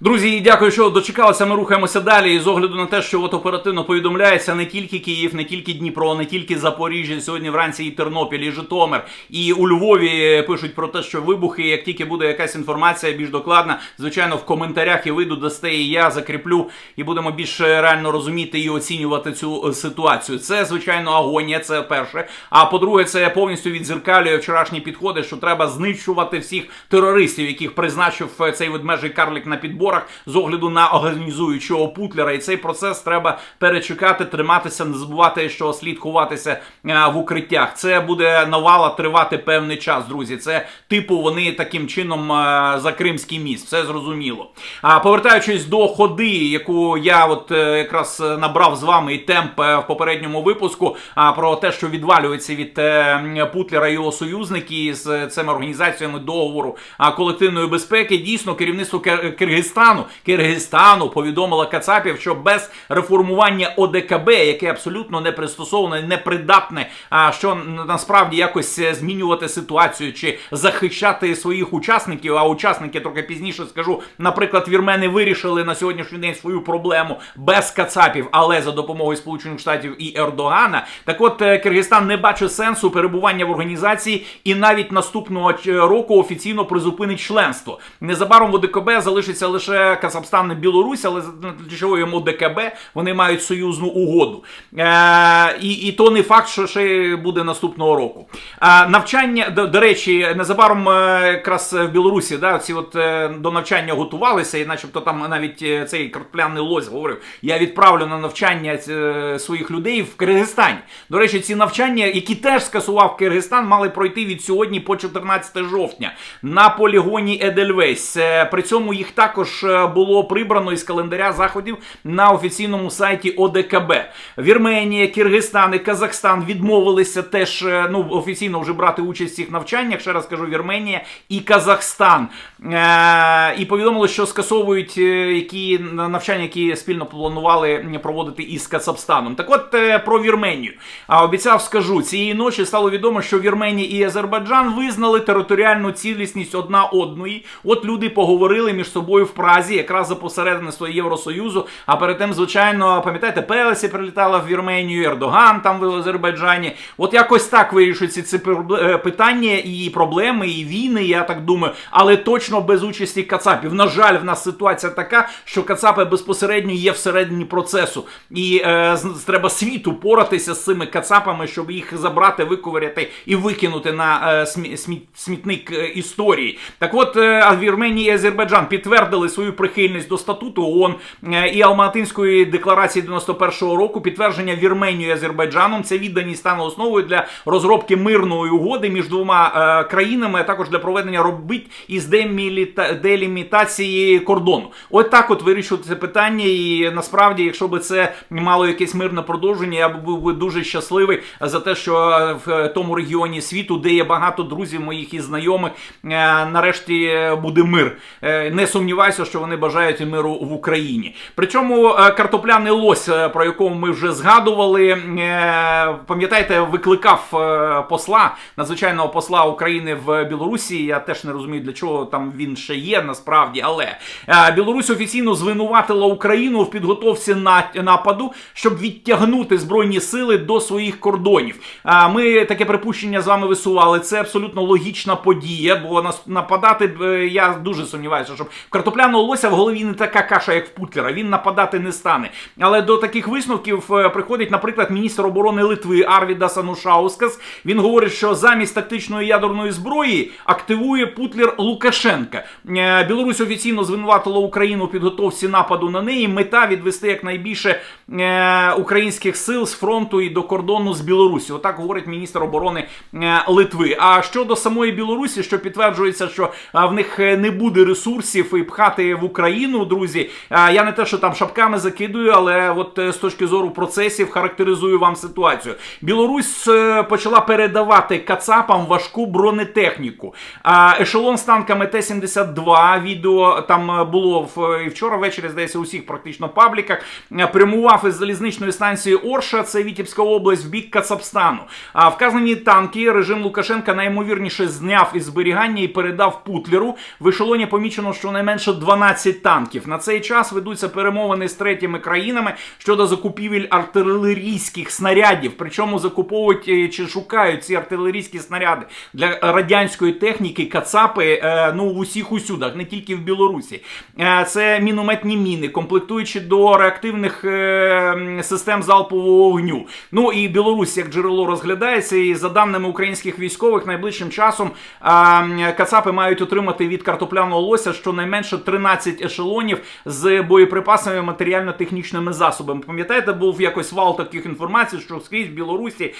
Друзі, дякую, що дочекалися. Ми рухаємося далі. І з огляду на те, що от оперативно повідомляється не тільки Київ, не тільки Дніпро, не тільки Запоріжжя. Сьогодні вранці і Тернопіль, і Житомир, і у Львові пишуть про те, що вибухи. Як тільки буде якась інформація більш докладна, звичайно, в коментарях і вийду дасте, і я закріплю, і будемо більш реально розуміти і оцінювати цю е, ситуацію. Це звичайно агонія. Це перше. А по-друге, це повністю відзеркалює вчорашні підходи, що треба знищувати всіх терористів, яких призначив е, цей ведмежий карлик на підборах з огляду на організуючого Путлера. І цей процес треба перечекати, триматися, не забувати, що слід ховатися е, в укриттях. Це буде навала тривати певний час, друзі. Це типу вони таким чином е, за Кримський міст. Все зрозуміло. А повертаючись до ходи, яку я от е, якраз набрав з вами і темп в попередньому випуску, а про те, що відвалюється від Путлера і його союзники з цими організаціями договору колективної безпеки. Дійсно, керівництво Кир- Киргизстану Киргизстану повідомило Кацапів, що без реформування ОДКБ, яке абсолютно не пристосоване, непридатне, а що насправді якось е, змінювати ситуацію чи захищати своїх учасників. А учасники трохи пізніше скажу, наприклад, вірмени вирішили на сьогоднішній день свою проблему без Кацапів, але за допомогою Сполучених Штатів і Ердогана. Так от е, Киргизстан не бачить сенсу перебування в організації і навіть наступного року офіційно призупинить членство. Незабаром в ОДКБ залишиться лише Казахстан і Білорусь, але чого йому ОДКБ вони мають союзну угоду. Е, і, і то не факт, що ще буде наступного року. Е, навчання, до, до речі, незабаром е, якраз в Білорусі да, ці от е, до навчання готувалися, і начебто там навіть е, цей картопляний лось говорив: я відправлю на навчання своїх людей в Киргизстані. До речі, ці навчання, які теж скасував Киргизстан, мали пройти від сьогодні по 14 жовтня на полігоні Едельвейс. Е, При цьому їх також е, було прибрано із календаря заходів на офіційному сайті ОДКБ. Вірменія, Киргизстан і Казахстан відмовилися теж е, ну офіційно вже брати участь в цих навчаннях. Ще раз кажу, Вірменія і Казахстан. Е, І повідомили, що скасовують е, які навчання, які спільно планували проводити із Кацапстаном. Так от е, про Вірменію. А обіцяв, скажу, цієї ночі стало відомо, що Вірменія і Азербайджан визнали територіальну цілісність одна одної. От люди поговорили між собою в Празі, якраз за посередництво Євросоюзу. А перед тим, звичайно, пам'ятаєте, Пелесі прилітала в Вірменію, Ердоган там в Азербайджані. От якось так вирішуються ці питання і проблеми, і війни, я так думаю, але точно без участі Кацапів. На жаль, в нас ситуація така, що Кацапи безпосередньо є всередині процесу, і е, треба світу поратися з цими Кацапами, щоб їх забрати, виковиряти і викинути на е, смі- смі- смітник е, історії. Так от е, Вірменія і Азербайджан підтвердили свою прихильність до статуту ООН е, і Алматинської декларації 91-го року. Підтвердження Вірменією і Азербайджаном це відданість стане основою для розробки мирної угоди між двома е, країнами, а також для проведення робіт із деміліта... делімітації кордону. От так от вирішувати це питання. І насправді, якщо би це мало якесь мирне продовження, я був би дуже щасливий за те, що в тому регіоні світу, де є багато друзів моїх і знайомих, е, нарешті буде мир. Е, Не сумніваюся, що вони бажають миру в Україні. Причому е, картопляний лось, про якого ми вже згадували, пам'ятаєте, викликав посла, надзвичайного посла України в Білорусі. Я теж не розумію, для чого там він ще є насправді, але е, Білорусь офіційно звинуватила Україну в підготовці нападу, щоб відтягнути збройні сили до своїх кордонів. Ми таке припущення з вами висували. Це абсолютно логічна подія, бо нападати е, я дуже сумніваюся, щоб в картопляного лося в голові не така каша, як в Путлера. Він нападати не стане. Але до таких висновків е, приходить, наприклад, міністр оборони Литви Арвідас Анушаускас. Він говорить, що замість тактичної ядерної зброї активує Путлер Лукашенка. Е, Білорусь офіційно звинуватила Україну у підготовці нападу на неї. Мета відвести якнайбільше е, українських сил з фронту і до кордону з Білорусі. Отак говорить міністр оборони е, Литви. А щодо самої Білорусі, що підтверджується, що в них не буде ресурсів і пхати в Україну, друзі. Я не те, що там шапками закидую, але от з точки зору процесів характеризую вам ситуацію. Білорусь почала передавати кацапам важку бронетехніку. Ешелон з танками Т-72 відео там е, було в і вчора ввечері, здається, у всіх практично пабліках. Е, Прямував із залізничної станції Орша, це Вітібська область, в бік Кацапстану. А вказані танки режим Лукашенка найімовірніше зняв із зберігання і передав Путлеру. В ешелоні помічено, що найменше 12 танків. На цей час ведуться перемовини з третіми країнами щодо закупівель артилерійських снарядів. Причому закуповують е, чи шукають ці артилерійські снаряди для радянської техніки, кацапи е, ну усіх усюдах, не тільки в Білорусі. Е, Це мінометні міни, комплектуючи до реактивних е, систем залпового вогню. Ну і Білорусь як джерело розглядається. І за даними українських військових, найближчим часом кацапи мають отримати від картопляного лося щонайменше 13 ешелонів з боєприпасами, матеріально-технічними засобами. Пам'ятаєте, був якось вал таких інформацій, що скрізь в Білорусі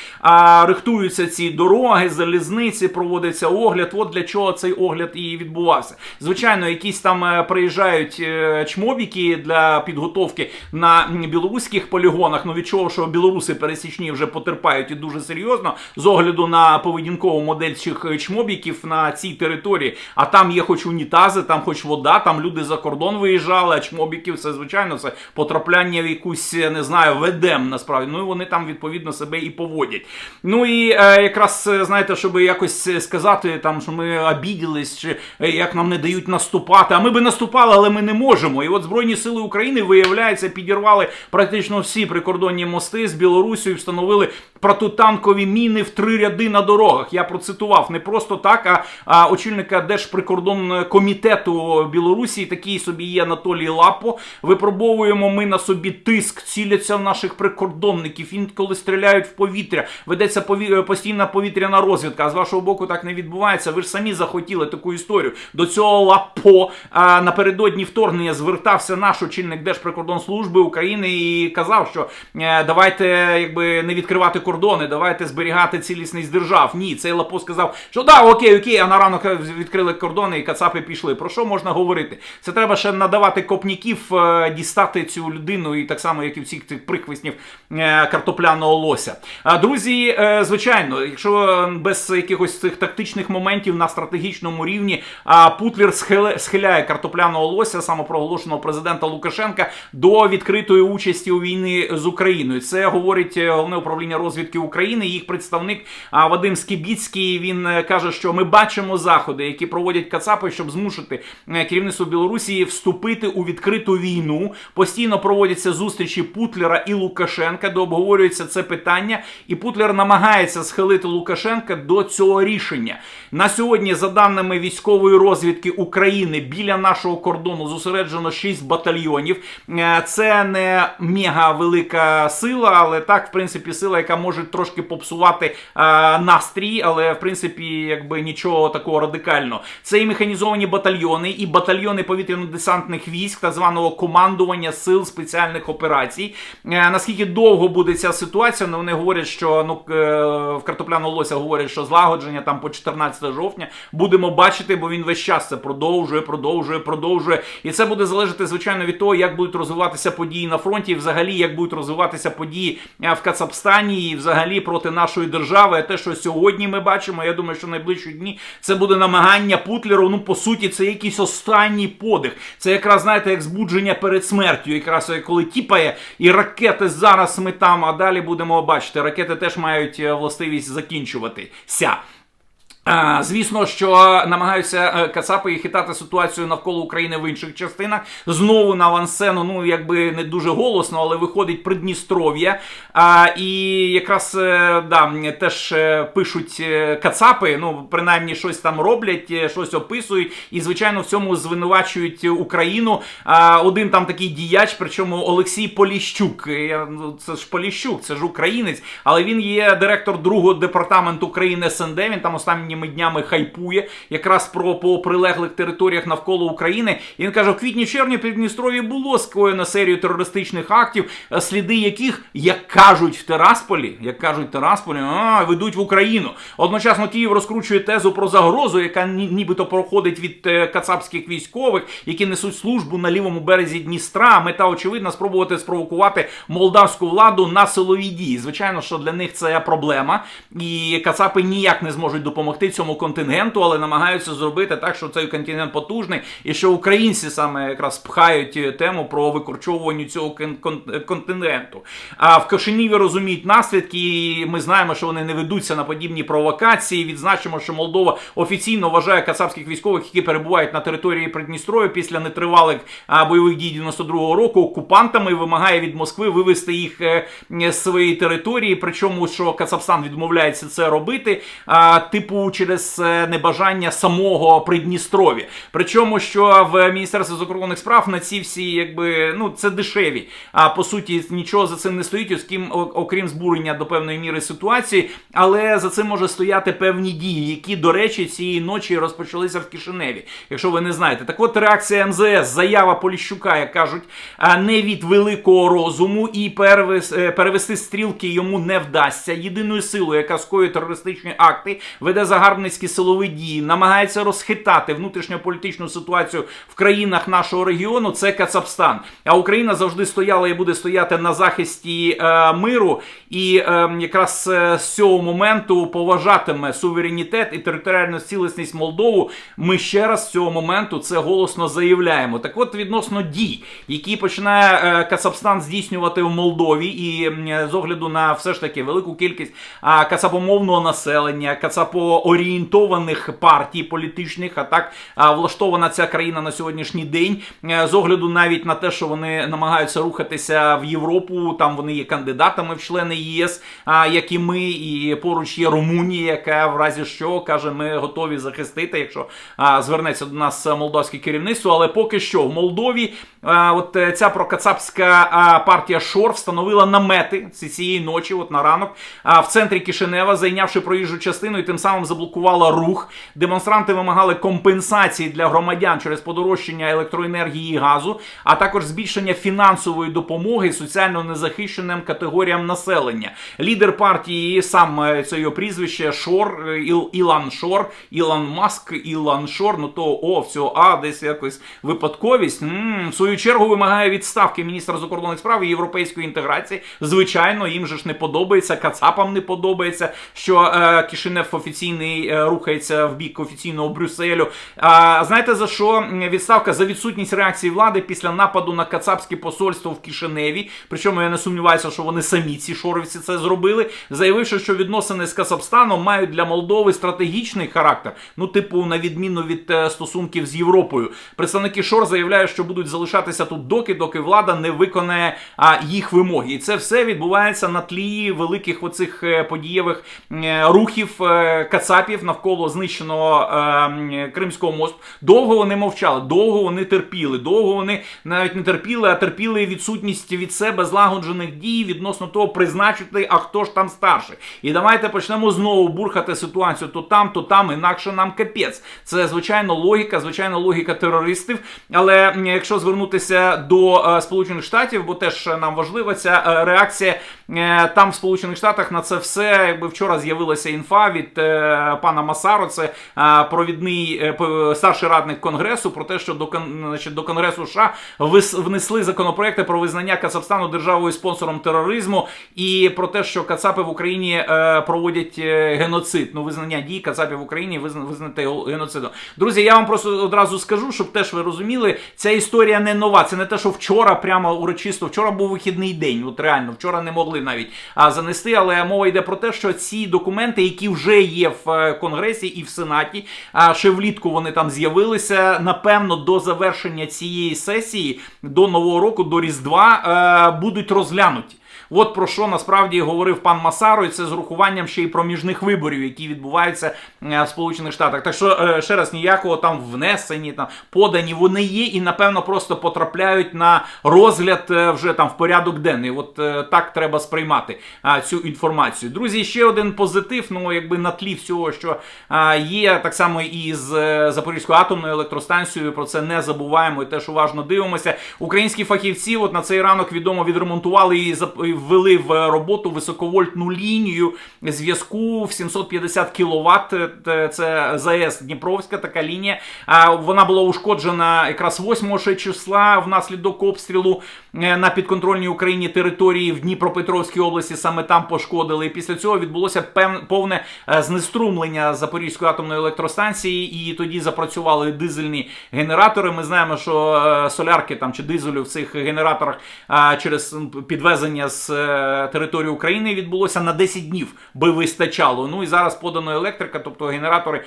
рихтуються ці дороги, залізниці, проводиться огляд. От для чого цей огляд і відбувався. Звичайно, якісь там е, приїжджають е, чмобіки для підготовки на білоруських полігонах. Ну від чого, що білоруси пересічні вже потерпають і дуже серйозно з огляду на поведінкову модель цих е, чмобіків на цій території. А там є хоч унітази, там хоч вода, там люди за кордон виїжджали, а чмобіків це звичайно це потрапляння в якусь не знаю ведем насправді. Ну і вони там відповідно себе і поводять. Ну і е, якраз знаєте, щоб якось сказати, там що ми обіділись, чи як нам не дають наступати. А ми би наступали, але ми не можемо. І от Збройні сили України виявляється, підірвали практично всі прикордонні мости з Білорусією, встановили протитанкові міни в три ряди на дорогах. Я процитував не просто так, а, а очільника Держприкордонного комітету Білорусі, такий собі є Анатолій Лапо. Випробовуємо ми на собі тиск, ціляться в наших прикордонників, інколи стріляють в повітря. Ведеться пові... постійна повітряна розвідка. А з вашого боку так не відбувається. Ви ж самі захотіли таку історію. До цього Лапо а, напередодні вторгнення звертався наш очільник Держприкордонслужби України і казав, що е, давайте якби не відкривати кордони, давайте зберігати цілісність держав. Ні, цей Лапо сказав, що да, окей, окей, а на ранок відкрили кордони і кацапи пішли. Про що можна говорити? Це треба ще надавати копняків, е, дістати цю людину, і так само, як і всіх цих прихвиснів е, картопляного лося. Друзі, звичайно, якщо без якихось цих тактичних моментів на стратегічному рівні, а Путлер схиляє картопляного лося, самопроголошеного президента Лукашенка, до відкритої участі у війні з Україною. Це говорить е, головне управління розвідки України. Їх представник Вадим Скібіцький. Він е, каже, що ми бачимо заходи, які проводять Кацапи, щоб змусити е, керівництво Білорусі вступити у відкриту війну. Постійно проводяться зустрічі Путлера і Лукашенка, де обговорюється це питання, і Путлер намагається схилити Лукашенка до цього рішення. На сьогодні, за даними військової розвідки України, біля нашого кордону зосереджено 6 батальйонів. Е, Це не мега велика сила, але так, в принципі, сила, яка може трошки попсувати е, настрій, але в принципі, якби нічого такого радикального. Це і механізовані батальйони, і батальйони повітряно-десантних військ, так званого командування сил спеціальних операцій. Е, Наскільки довго буде ця ситуація? Ну, вони говорять, що ну в картопляного лося говорять, що злагодження там по 14 жовтня будемо бачити, бо він весь час це продовжує, продовжує, продовжує. І це буде залежати, звичайно, від того, як будуть розвиватися події на фронті, і взагалі як будуть розвиватися події е, в Кацапстані, і взагалі проти нашої держави. А те, що сьогодні ми бачимо, я думаю, що найближчі дні це буде намагання Путлеру. Ну, по суті, це якийсь останній подих. Це якраз знаєте, як збудження перед смертю. Якраз е, коли тіпає і ракети зараз ми там, а далі будемо бачити. Ракети теж мають е, властивість закінчуватися. Звісно, що намагаються е, Кацапи хитати ситуацію навколо України в інших частинах. Знову на авансцену, ну якби не дуже голосно, але виходить Придністров'я. І якраз е, да, теж е, пишуть Кацапи, ну принаймні щось там роблять, щось описують, і звичайно в цьому звинувачують Україну. А, Один там такий діяч, причому Олексій Поліщук. Ну, Це ж Поліщук, це ж українець, але він є директор другого департаменту країни СНД. Він там останніми днями хайпує якраз про по прилеглих територіях навколо України. І він каже: в квітні-червні в Придністров'ї було скоєно серію терористичних актів, е, сліди яких, як кажуть в Терасполі, як кажуть в Терасполі, а, ведуть в Україну. Одночасно Київ розкручує тезу про загрозу, яка нібито проходить від е, кацапських військових, які несуть службу на лівому березі Дністра. Мета очевидна спробувати спровокувати молдавську владу на силові дії. Звичайно, що для них це проблема, і кацапи ніяк не зможуть допомогти допомогти цьому контингенту, але намагаються зробити так, що цей контингент потужний, і що українці саме якраз пхають е, тему про викорчовування цього кон- кон- контингенту. А в Кишиніві розуміють наслідки. і Ми знаємо, що вони не ведуться на подібні провокації. Відзначимо, що Молдова офіційно вважає кацапських військових, які перебувають на території Придністрою після нетривалих бойових дій 92-го року окупантами. і Вимагає від Москви вивести їх е, з своєї території. Причому що Кацапстан відмовляється це робити, а, типу через е, небажання самого Придністров'я. Причому, що в Міністерстві закордонних справ на ці всі, якби ну це дешеві. А по суті, нічого за цим не стоїть, оскім, окрім збурення до певної міри ситуації, але за цим може стояти певні дії, які, до речі, цієї ночі розпочалися в Кишиневі. Якщо ви не знаєте, так от реакція МЗС, заява Поліщука, як кажуть, не від великого розуму і е, перевести стрілки йому не вдасться. Єдиною силою, яка скоює терористичні акти, веде загарбницькі силові дії, намагається розхитати внутрішньополітичну ситуацію в країнах нашого регіону. Це Кацапстан. А Україна завжди стояла і буде стояти на захисті е, миру, і е, якраз е, з цього моменту поважатиме суверенітет і територіальну цілісність Молдову. Ми ще раз з цього моменту це голосно заявляємо. Так от відносно дій, які починає е, Кацапстан здійснювати в Молдові, і м, з огляду на все ж таки велику кількість а, кацапомовного населення, кацапоорієнтованих партій політичних, а так влаштована ця країна на сьогоднішній день. Е, З огляду навіть на те, що вони намагаються рухатися в Європу, там вони є кандидатами в члени ЄС, як і ми, і поруч є Румунія, яка в разі що каже, ми готові захистити, якщо звернеться до нас молдовське керівництво. Але поки що в Молдові от е, ця прокацапська партія Шор встановила намети ці- цієї ночі, от на ранок, в центрі Кишинева, зайнявши проїжджу частину і тим самим заблокувала рух. Демонстранти вимагали компенсації для громадян через подорожчання електроенергії і газу, а також збільшення фінансової допомоги соціально незахищеним категоріям населення. Лідер партії сам е, це його прізвище Шор е, Іл, Ілан Шор, Ілан Маск, Ілан Шор. Ну то о, всього а десь якось випадковість. м в свою чергу вимагає відставки міністра закордонних справ і європейської інтеграції. Звичайно, їм же ж не подобається, Кацапам не подобається, що е, Кишинев офіційний е, рухається в бік офіційного Брюсселю. А знаєте за що відставка за відсутність реакції влади після нападу на Кацапське посольство в Кишиневі? Причому я не сумніваюся, що вони самі ці шоровці це зробили, заявивши, що відносини з Кацапстаном мають для Молдови стратегічний характер. Ну, типу, на відміну від е, стосунків з Європою. Представники Шор заявляють, що будуть залишатися тут доки, доки влада не виконає а, їх вимоги. І це все відбувається на тлі великих оцих е, подієвих рухів е, кацапів навколо знищеного е, Кримського мосту. Довго вони мовчали, довго вони терпіли, довго вони навіть не терпіли, а терпіли відсутність від себе злагоджених дій відносно того, призначити, а хто ж там старший. І давайте почнемо знову бурхати ситуацію то там, то там, інакше нам капець. Це звичайно логіка, звичайно, логіка терористів. Але якщо звернутися до е, Сполучених Штатів, бо теж нам важлива ця е, реакція там в Сполучених Штатах на це все, якби вчора з'явилася інфа від е, пана Масаро, це е, провідний е, старший радник Конгресу, про те, що до, значить, до Конгресу США внесли законопроекти про визнання Кацапстану державою спонсором тероризму і про те, що Кацапи в Україні е, проводять е, геноцид. Ну, визнання дій Кацапів в Україні визна- визнати геноцидом. Друзі, я вам просто одразу скажу, щоб теж ви розуміли, ця історія не нова. Це не те, що вчора прямо урочисто. Вчора був вихідний день. От реально, вчора не могли навіть а, занести. Але мова йде про те, що ці документи, які вже є в е, Конгресі і в Сенаті, а ще влітку вони там з'явилися. Напевно, до завершення цієї сесії, до нового року, до Різдва, е, будуть розглянуті. От про що насправді говорив пан Масаро, і це з урахуванням ще й проміжних виборів, які відбуваються е, в Сполучених Штатах. Так що е, ще раз ніякого там внесені, там подані вони є, і напевно просто потрапляють на розгляд е, вже там в порядок денний. От так треба сприймати цю інформацію. Друзі, ще один позитив. Ну якби на тлі всього, що є так само і з Запорізькою атомною електростанцією. Про це не забуваємо і теж уважно дивимося. Українські фахівці, от на цей ранок відомо відремонтували і ввели в роботу високовольтну лінію зв'язку в 750 кВт. Це ЗАЕС Дніпровська така лінія. А Вона була ушкоджена якраз 8 числа внаслідок обстрілу е, на підконтрольній Україні території в Дніпропетровській області. Саме там пошкодили. І після цього відбулося повне е, знеструмлення Запорізької атомної електростанції, і тоді запрацювали дизельні генератори. Ми знаємо, що е, солярки там чи дизелю в цих генераторах через підвезення з е, території України відбулося на 10 днів, би вистачало. Ну і зараз подано електрика, тобто генератори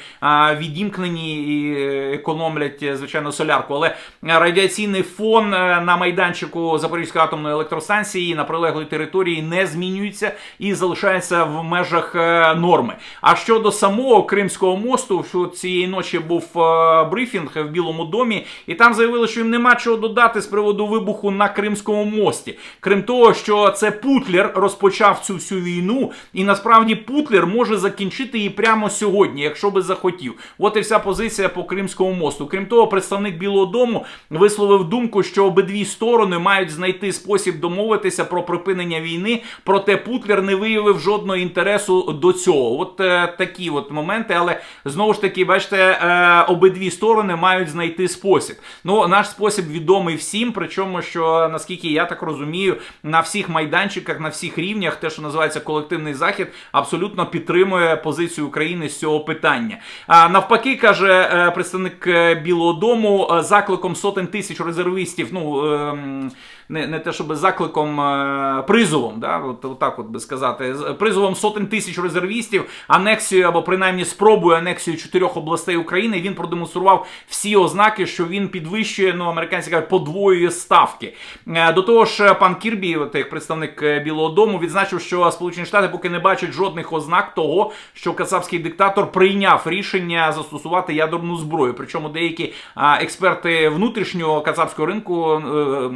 відімкнені і е, економлять, е, звичайно, солярку. Але радіаційний фон е, на майданчику Запорізької атомної електростанції на прилеглій території не змінюється і залишається в межах е, норми. А щодо самого Кримського мосту, що цієї ночі був е, брифінг в Білому домі, і там заявили, що їм нема чого додати з приводу вибуху на Кримському мості. Крім того, що це Путлер розпочав цю всю війну, і насправді Путлер може закінчити її прямо сьогодні, якщо би захотів. От і вся позиція по Кримському мосту. Крім того, представник Білого Дому висловив думку, що обидві сторони мають знайти спосіб домовитися про припинення війни. Проте Путлер не виявив жодного інтересу до цього. От е, такі от моменти, але знову ж таки, бачите, е, обидві сторони мають знайти спосіб. Ну, наш спосіб відомий всім, причому, що наскільки я так розумію, на всіх майданчиках, на всіх рівнях, те, що називається колективний захід, абсолютно підтримує позицію України з цього питання. А навпаки, каже е, представник е, Білого Дому, е, закликом сотень тисяч резервістів. Ну ем, не, не те, щоб закликом е, призовом, да, от, от так от би сказати, призовом сотень тисяч резервістів, анексію або принаймні спробою анексію чотирьох областей України. Він продемонстрував всі ознаки, що він підвищує, ну американці кажуть, подвоює ставки. Е, До того ж, пан Кірбі, от як представник е, Білого Дому, відзначив, що Сполучені Штати поки не бачать жодних ознак того, що кацапський диктатор прийняв рішення застосувати ядерну зброю. Причому деякі експерти внутрішнього кацапського ринку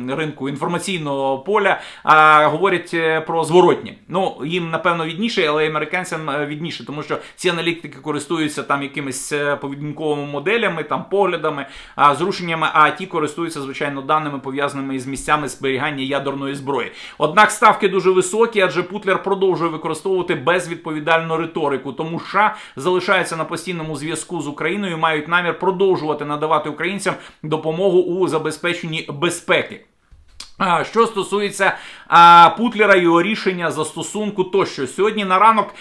ринку інформаційного поля а, говорять е, про зворотні. Ну їм напевно відніше, але американцям е, відніше, тому що ці аналітики користуються там якимись е, поведінковими моделями, там поглядами, зрушеннями. А ті користуються звичайно даними пов'язаними із місцями зберігання ядерної зброї. Однак ставки дуже високі, адже Путлер продовжує використовувати безвідповідальну риторику. Тому США залишаються на постійному зв'язку з Україною, і мають намір продовжувати надавати українцям допомогу у забезпеченні безпеки. Що стосується а, Путлера його рішення застосунку, тощо сьогодні на ранок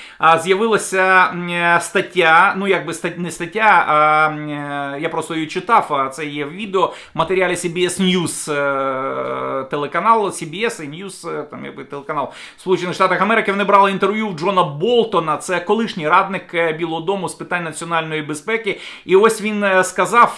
з'явилася е, стаття. Ну якби стать, не стаття, а е, я просто її читав. А це є в відео матеріалі CBS News е, телеканал, CBS і News, там якби телеканал Сполучених Штатів Америки. Вони брали інтерв'ю в Джона Болтона. Це колишній радник Білого Дому з питань національної безпеки. І ось він сказав: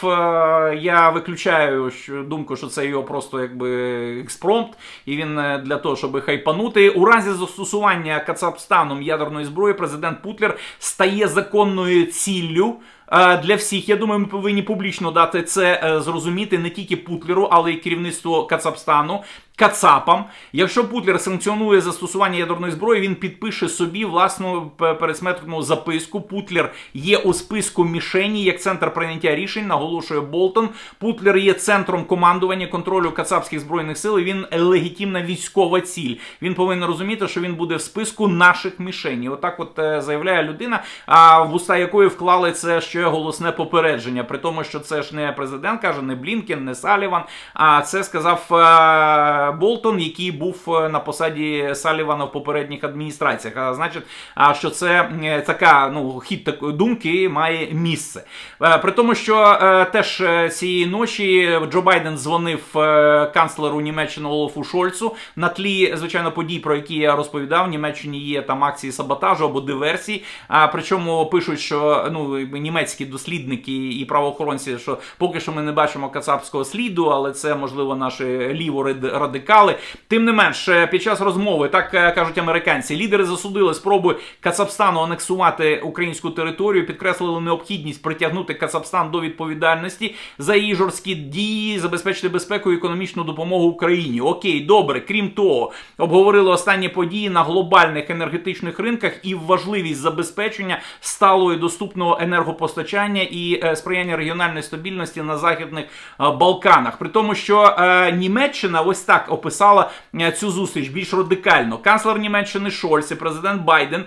я виключаю думку, що це його просто якби експромт, і він е, для того, щоб хайпанути. У разі застосування Кацапстаном ядерної зброї, президент Путлер стає законною ціллю. е, Для всіх, я думаю, ми повинні публічно дати це е, зрозуміти не тільки Путлеру, але й керівництву Кацапстану, Кацапам. Якщо Путлер санкціонує застосування ядерної зброї, він підпише собі власну пересметну записку. Путлер є у списку мішені як центр прийняття рішень, наголошує Болтон. Путлер є центром командування контролю кацапських збройних сил. і Він легітимна військова ціль. Він повинен розуміти, що він буде в списку наших мішенів. Отак, от е, заявляє людина, а в уста якої вклали це ще голосне попередження. При тому, що це ж не президент каже, не Блінкен, не Саліван. А це сказав е, Болтон, який був е, на посаді Салівана в попередніх адміністраціях. А значить, що це е, така ну хід такої думки має місце. Е, При тому, що теж цієї ночі Джо Байден дзвонив канцлеру Німеччини Олафу Шольцу на тлі, звичайно, подій, про які я розповідав. В Німеччині є там акції саботажу або диверсії. А причому пишуть, що ну німецькі дослідники і правоохоронці, що поки що ми не бачимо кацапського сліду, але це можливо наші ліворадикали. Тим не менш, е, під час розмови, так е, кажуть американці, лідери засудили спроби Кацапстану анексувати українську територію, підкреслили необхідність притягнути Кацапстан до відповідальності за її жорсткі дії, забезпечити безпеку і економічну допомогу Україні. Окей, добре. Крім того, обговорили останні події на глобальних енергетичних ринках і важливість забезпечення сталого і доступного енергопостачання і е, сприяння регіональної стабільності на західних Балканах. При тому, що е, Німеччина ось так описала е, цю зустріч більш радикально. Канцлер Німеччини Шольц і президент Байден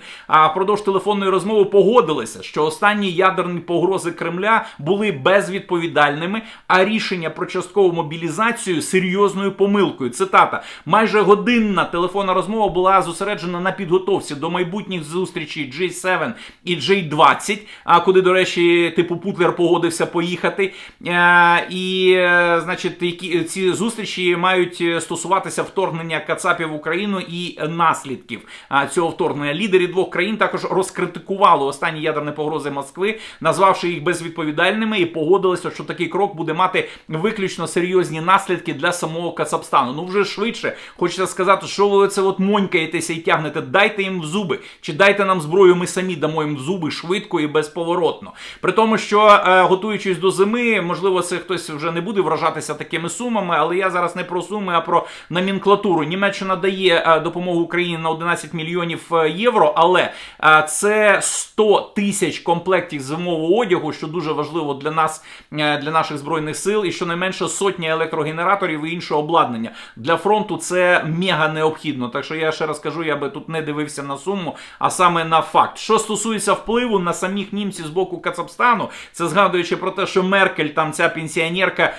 впродовж телефонної розмови погодилися, що останні ядерні погрози Кремля були безвідповідальними, а рішення про часткову мобілізацію серйозною помилкою. Цитата: майже годинна телефонна розмова була зосереджена на підготовці до майбутніх зустрічей G7 і G20, а куди, до речі, типу Путлер погодився поїхати. Е, І, е, значить, які ці зустрічі мають стосуватися вторгнення Кацапів в Україну і наслідків цього вторгнення. Лідери двох країн також розкритикували останні ядерні погрози Москви, назвавши їх безвідповідальними, і погодилися, що такий крок буде мати виключно серйозні наслідки для самого Кацапстану. Ну вже швидше хочеться сказати, що ви це от монькаєтеся і тягнете. Дайте їм в зуби, чи дайте нам зброю, ми самі дамо їм в зуби швидко і безповоротно. При тому, що е, готуючись до зими, можливо, це хтось вже не буде вражатися такими сумами, але я зараз не про суми, а про номенклатуру. Німеччина дає е, допомогу Україні на 11 мільйонів е, євро, але е, це 100 тисяч комплектів зимового одягу, що дуже важливо для нас, для наших збройних сил, і щонайменше сотня електрогенераторів і іншого обладнання. Для фронту це мега необхідно. Так що я ще раз кажу, я би тут не дивився на суму, а саме на факт. Що стосується впливу на самих німців з боку Кацапстану, це згадуючи про те, що Меркель, там ця пенсіонерка,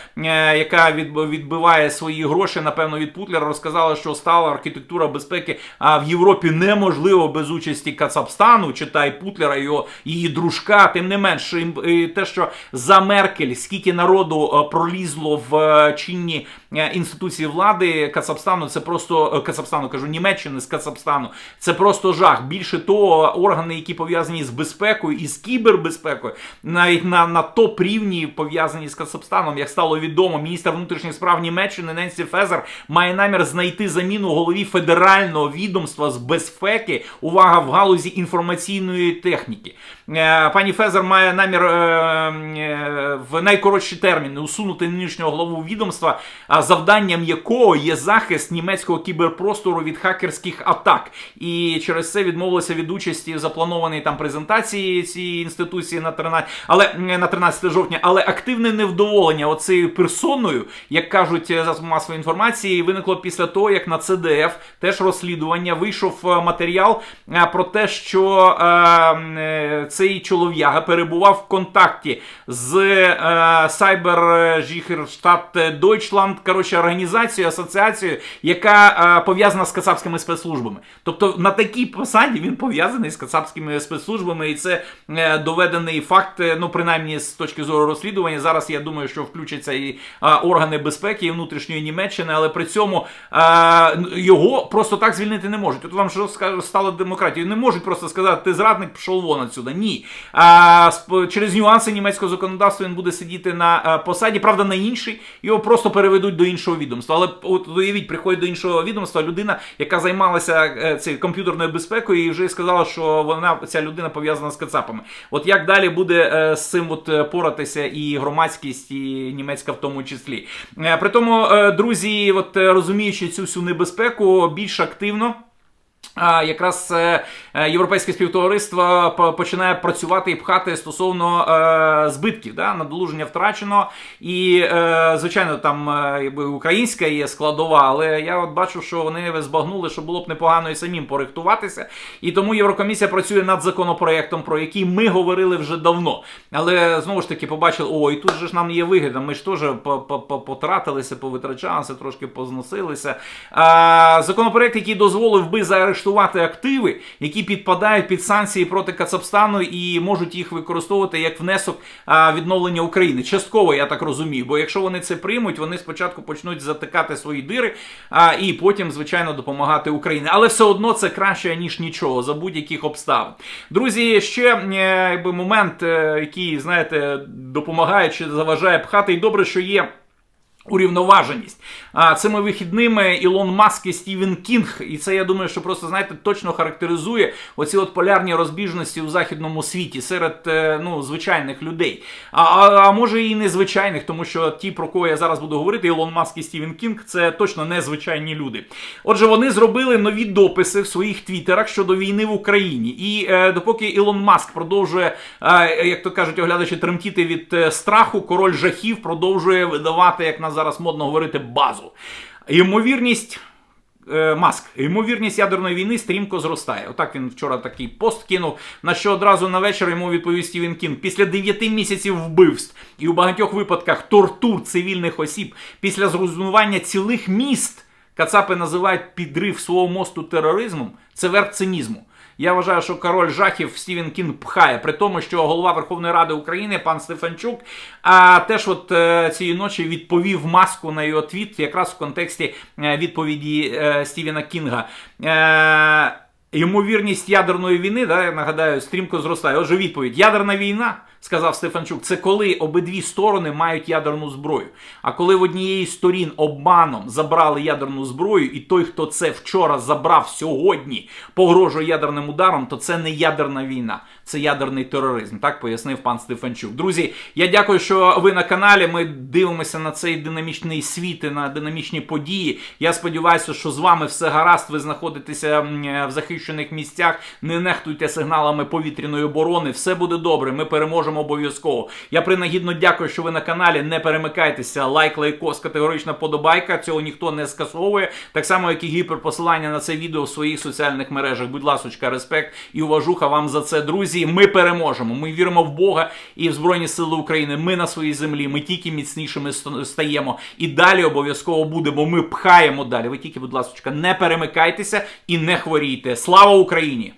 яка відбиває свої гроші, напевно, від Путлера, розказала, що стала архітектура безпеки а в Європі неможливо без участі Кацапстану, читай Путлера, його її дружка. Тим не менше, те, що за Меркель скільки народу е, пролізло в е, чинні інституції влади Кацапстану, це просто е, Кацапстану, кажу, Німеччини з Кацапстану. Це просто жах. Більше того, органи, які пов'язані з безпекою і з кібербезпекою, навіть на, на топ рівні пов'язані з Кацапстаном, як стало відомо, міністр внутрішніх справ Німеччини Ненсі Фезер має намір знайти заміну голові федерального відомства з безпеки. Увага в галузі інформаційної техніки. Е, Пані Фезер має намір е, е, в найкоротші терміни усунути нинішнього главу відомства, завданням якого є захист німецького кіберпростору від хакерських атак. І через це відмовилися від участі в запланованій там презентації цієї інституції на 13, але на 13 жовтня. Але активне невдоволення оцею персоною, як кажуть е, засоби масової інформації, виникло після того, як на ЦДФ теж розслідування вийшов е, матеріал е, про те, що е, цей чолов'яга перебував в контакті з е, Cyber Жіхерштадт Deutschland, коротше, організацією, асоціацією, яка е, пов'язана з кацапськими спецслужбами. Тобто на такій посаді він пов'язаний з кацапськими спецслужбами, і це е, доведений факт, е, ну принаймні з точки зору розслідування. Зараз я думаю, що включаться і органи безпеки і внутрішньої Німеччини, але при цьому його просто так звільнити не можуть. От вам що стало демократією. Не можуть просто сказати, ти зрадник, пішов вон отсюда. Ні. А, через нюанси німецького законодавства він буде сидіти на посаді, правда, на інший, його просто переведуть до іншого відомства. Але от уявіть, приходить до іншого відомства людина, яка займалася е, цією комп'ютерною безпекою, і вже сказала, що вона ця людина пов'язана з кацапами. От як далі буде е, з цим от е, поратися і громадськість, і німецька в тому числі. При тому, друзі, от розуміючи цю всю небезпеку, більш активно. Якраз е, е, європейське співтовариство починає працювати і пхати стосовно е, збитків, да, надолуження втрачено. І, звичайно, там українська є складова, але я от бачу, що вони збагнули, що було б непогано і самим порихтуватися. І тому Єврокомісія працює над законопроектом, про який ми говорили вже давно. Але знову ж таки побачили, о, і тут же ж нам є вигода. Ми ж теж по- по- по- потратилися, повитрачалися, трошки позносилися. Законопроект, який дозволив би заарештувати активи, які підпадають під санкції проти Кацапстану і можуть їх використовувати як внесок відновлення України. Частково, я так розумію. Бо якщо вони це приймуть, вони спочатку почнуть затикати свої дири, і потім, звичайно, допомагати Україні. Але все одно це краще ніж нічого за будь-яких обставин. Друзі, ще е, якби момент, е, який знаєте, допомагає чи заважає пхати, і добре, що є. Урівноваженість. Цими вихідними Ілон Маск і Стівен Кінг, і це я думаю, що просто знаєте точно характеризує оці от полярні розбіжності у західному світі серед е, ну звичайних людей. А, а, а може і незвичайних, тому що ті, про кого я зараз буду говорити, Ілон Маск і Стівен Кінг, це точно незвичайні люди. Отже, вони зробили нові дописи в своїх твіттерах щодо війни в Україні. І е, допоки Ілон Маск продовжує, е, як то кажуть, оглядачі тремтіти від е, страху, король жахів продовжує видавати, як нас зараз модно говорити, базу. Ймовірність. е, Маск, ймовірність ядерної війни стрімко зростає. Отак він вчора такий пост кинув. На що одразу на вечір йому відповів Стівен Кінг. Після 9 місяців вбивств і у багатьох випадках тортур цивільних осіб, після зруйнування цілих міст, Кацапи називають підрив свого мосту тероризмом. Це верх цинізму. Я вважаю, що король жахів Стівен Кінг пхає, при тому, що голова Верховної Ради України, пан Стефанчук, а теж от е, цієї ночі відповів маску на його твіт, якраз в контексті е, відповіді е, Стівена Кінга. Ймовірність ядерної війни, да, я нагадаю, стрімко зростає. Отже, відповідь: ядерна війна, сказав Стефанчук, це коли обидві сторони мають ядерну зброю. А коли в однієї сторін обманом забрали ядерну зброю, і той, хто це вчора забрав сьогодні, погрожує ядерним ударом, то це не ядерна війна, це ядерний тероризм. Так пояснив пан Стефанчук. Друзі, я дякую, що ви на каналі. Ми дивимося на цей динамічний світ і на динамічні події. Я сподіваюся, що з вами все гаразд. Ви знаходитеся в захищених місцях. Не нехтуйте сигналами повітряної оборони. Все буде добре. Ми переможемо обов'язково. Я принагідно дякую, що ви на каналі. Не перемикайтеся. Лайк, лайкос, категорична подобайка. Цього ніхто не скасовує. Так само, як і гіперпосилання на це відео в своїх соціальних мережах. Будь ласочка, респект і уважуха вам за це, друзі. Ми переможемо. Ми віримо в Бога і в Збройні Сили України. Ми на своїй землі. Ми тільки міцнішими стаємо. І далі обов'язково будемо. Ми пхаємо далі. Ви тільки, будь ласочка, не перемикайтеся і не хворійте. Слава Україні!